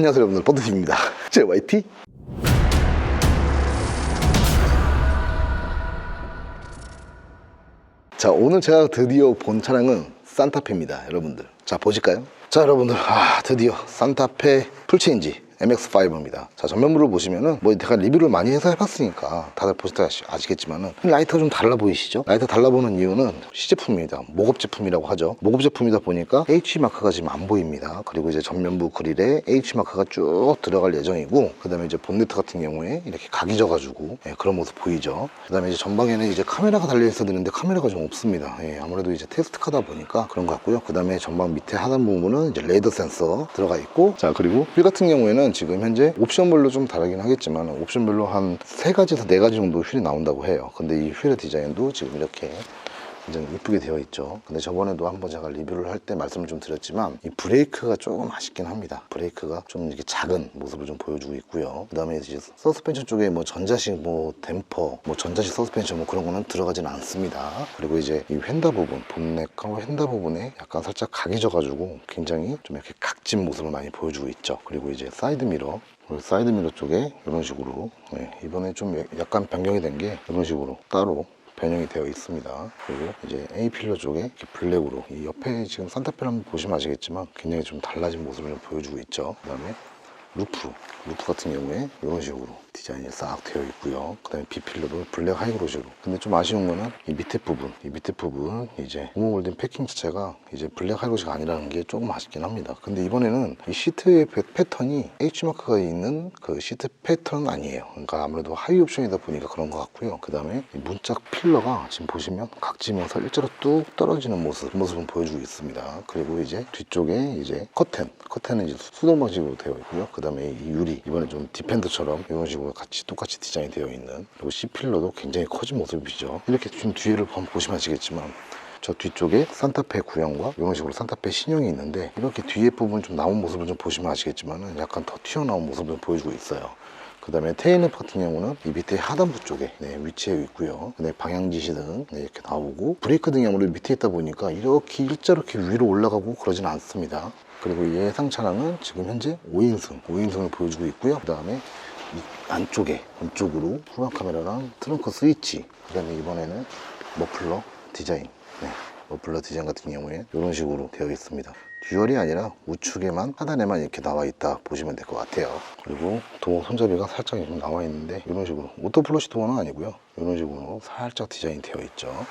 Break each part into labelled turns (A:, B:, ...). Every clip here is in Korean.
A: 안녕하세요 여러분들. 버드입니다. JYT 자 오늘 제가 드디어 본 차량은 산타페입니다 여러분들. 자 보실까요? 자 여러분들 아 드디어 산타페 풀체인지 MX5입니다. 자, 전면부를 보시면은 뭐 제가 리뷰를 많이 해서 해봤으니까 다들 보시다 아시겠지만은 라이트가 좀 달라 보이시죠? 라이트 달라 보는 이유는 시제품입니다. 모급 제품이라고 하죠. 모급 제품이다 보니까 H 마크가 지금 안 보입니다. 그리고 이제 전면부 그릴에 H 마크가 쭉 들어갈 예정이고 그다음에 이제 본네트 같은 경우에 이렇게 각이 져가지고 예, 그런 모습 보이죠. 그다음에 이제 전방에는 이제 카메라가 달려 있어야 되는데 카메라가 좀 없습니다. 예, 아무래도 이제 테스트카다 보니까 그런 것 같고요. 그다음에 전방 밑에 하단 부분은 이제 레이더 센서 들어가 있고 자 그리고 휠 같은 경우에는 지금 현재 옵션별로 좀 다르긴 하겠지만 옵션별로 한세 가지에서 네 가지 정도 휠이 나온다고 해요. 근데 이 휠의 디자인도 지금 이렇게 굉장히 이쁘게 되어 있죠. 근데 저번에도 한번 제가 리뷰를 할 때 말씀을 좀 드렸지만 이 브레이크가 조금 아쉽긴 합니다. 브레이크가 좀 이렇게 작은 모습을 좀 보여주고 있고요. 그 다음에 이제 서스펜션 쪽에 뭐 전자식 뭐 댐퍼, 뭐 전자식 서스펜션 뭐 그런 거는 들어가진 않습니다. 그리고 이제 이 휀다 부분, 본넷과 휀다 부분에 약간 살짝 각이 져가지고 굉장히 좀 이렇게 각진 모습을 많이 보여주고 있죠. 그리고 이제 사이드 미러 그리고 사이드 미러 쪽에 이런 식으로 네, 이번에 좀 약간 변경이 된 게 이런 식으로 따로 변형이 되어 있습니다. 그리고 이제 A 필러 쪽에 이렇게 블랙으로 이 옆에 지금 산타페를 한번 보시면 아시겠지만 굉장히 좀 달라진 모습을 보여주고 있죠. 그 다음에 루프, 루프 같은 경우에 이런 식으로 디자인이 싹 되어 있고요. 그 다음에 B 필러도 블랙 하이그로시로. 근데 좀 아쉬운 거는 이 밑에 부분, 이 밑에 부분 이제 고무골든 패킹 자체가 이제 블랙 하이그로시가 아니라는 게 조금 아쉽긴 합니다. 근데 이번에는 이 시트의 패- 패턴이 H 마크가 있는 그 시트 패턴은 아니에요. 그러니까 아무래도 하이 옵션이다 보니까 그런 것 같고요. 그 다음에 이 문짝 필러가 지금 보시면 각지면서 일자로 뚝 떨어지는 모습, 모습은 보여주고 있습니다. 그리고 이제 뒤쪽에 이제 커튼, 커튼은 이제 수동 방식으로 되어 있고요. 그 다음에 이 유리 이번에 좀 디펜더처럼 이런 식으로 같이 똑같이 디자인이 되어 있는 그리고 C 필러도 굉장히 커진 모습이죠. 이렇게 지금 뒤를 한번 보시면 아시겠지만 저 뒤쪽에 산타페 구형과 이런 식으로 산타페 신형이 있는데 이렇게 뒤에 부분 좀 나온 모습을 좀 보시면 아시겠지만 약간 더 튀어나온 모습을 보여주고 있어요. 그 다음에 테일램프 같은 경우는 이 밑에 하단부 쪽에 네, 위치해 있고요. 네, 방향지시등 네, 이렇게 나오고 브레이크 등이 아무래도 밑에 있다 보니까 이렇게 일자로 이렇게 위로 올라가고 그러진 않습니다. 그리고 이 예상 차량은 지금 현재 5인승, 5인승을 보여주고 있고요. 그 다음에 이 안쪽에, 안쪽으로 후방 카메라랑 트렁크 스위치, 그 다음에 이번에는 머플러 디자인, 네, 머플러 디자인 같은 경우에 이런 식으로 되어 있습니다. 듀얼이 아니라 우측에만 하단에만 이렇게 나와 있다 보시면 될 것 같아요. 그리고 도어 손잡이가 살짝 좀 나와 있는데 이런 식으로 오토 플러시 도어는 아니고요. 이런 식으로 살짝 디자인 되어 있죠.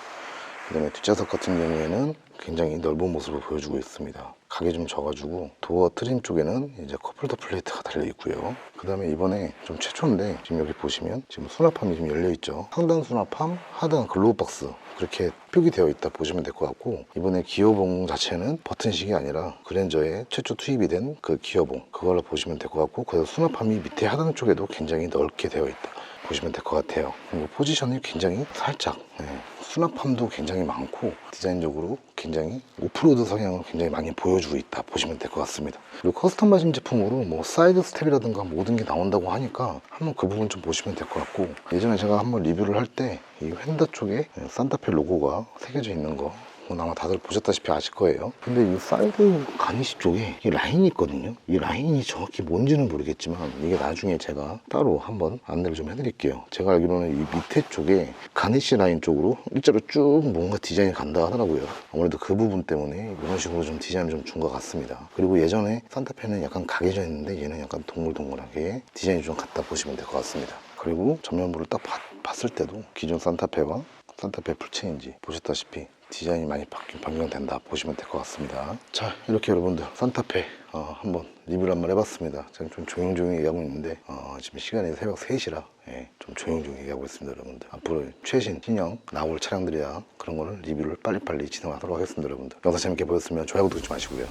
A: 그다음에 뒷좌석 같은 경우에는 굉장히 넓은 모습을 보여주고 있습니다. 각이 좀 져가지고 도어 트림 쪽에는 이제 커플더 플레이트가 달려 있고요. 그 다음에 이번에 좀 최초인데 지금 여기 보시면 지금 수납함이 지금 열려 있죠. 상단 수납함, 하단 글로우 박스 그렇게 표기되어 있다 보시면 될 것 같고 이번에 기어봉 자체는 버튼식이 아니라 그랜저에 최초 투입이 된 그 기어봉 그걸로 보시면 될 것 같고 그래서 수납함이 밑에 하단 쪽에도 굉장히 넓게 되어 있다 보시면 될 것 같아요. 그리고 포지션이 굉장히 살짝 네, 수납함도 굉장히 많고 디자인적으로 굉장히 오프로드 성향을 굉장히 많이 보여주고 있다 보시면 될 것 같습니다. 그리고 커스텀마진 제품으로 뭐 사이드 스텝이라든가 모든 게 나온다고 하니까 한번 그 부분 좀 보시면 될 것 같고 예전에 제가 한번 리뷰를 할 때 이 휀다 쪽에 산타페 로고가 새겨져 있는 거 뭐 아마 다들 보셨다시피 아실 거예요. 근데 이 사이드 가니시 쪽에 이 라인이 있거든요. 이 라인이 정확히 뭔지는 모르겠지만 이게 나중에 제가 따로 한번 안내를 좀 해드릴게요. 제가 알기로는 이 밑에 쪽에 가니시 라인 쪽으로 일자로 쭉 뭔가 디자인이 간다 하더라고요. 아무래도 그 부분 때문에 이런 식으로 좀 디자인을 좀 준 것 같습니다. 그리고 예전에 산타페는 약간 각해져 있는데 얘는 약간 동글동글하게 디자인이 좀 같다 보시면 될 것 같습니다. 그리고 전면부를 딱 봤- 봤을 때도 기존 산타페와 산타페 풀체인지 보셨다시피 디자인이 많이 바뀐 변경된다 보시면 될 것 같습니다. 자 이렇게 여러분들 산타페 어, 한번 리뷰를 한번 해봤습니다. 지금 좀 조용조용히 얘기하고 있는데 어, 지금 시간이 새벽 3시라 예, 좀 조용조용히 얘기하고 있습니다 여러분들. 앞으로 최신 신형 나올 차량들이야 그런 거를 리뷰를 빨리빨리 진행하도록 하겠습니다 여러분들. 영상 재밌게 보셨으면 좋아요 구독 잊지 마시고요.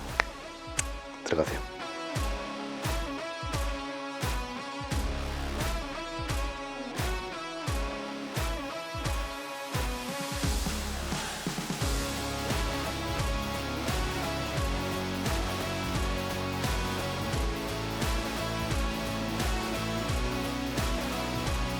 A: 들어가세요.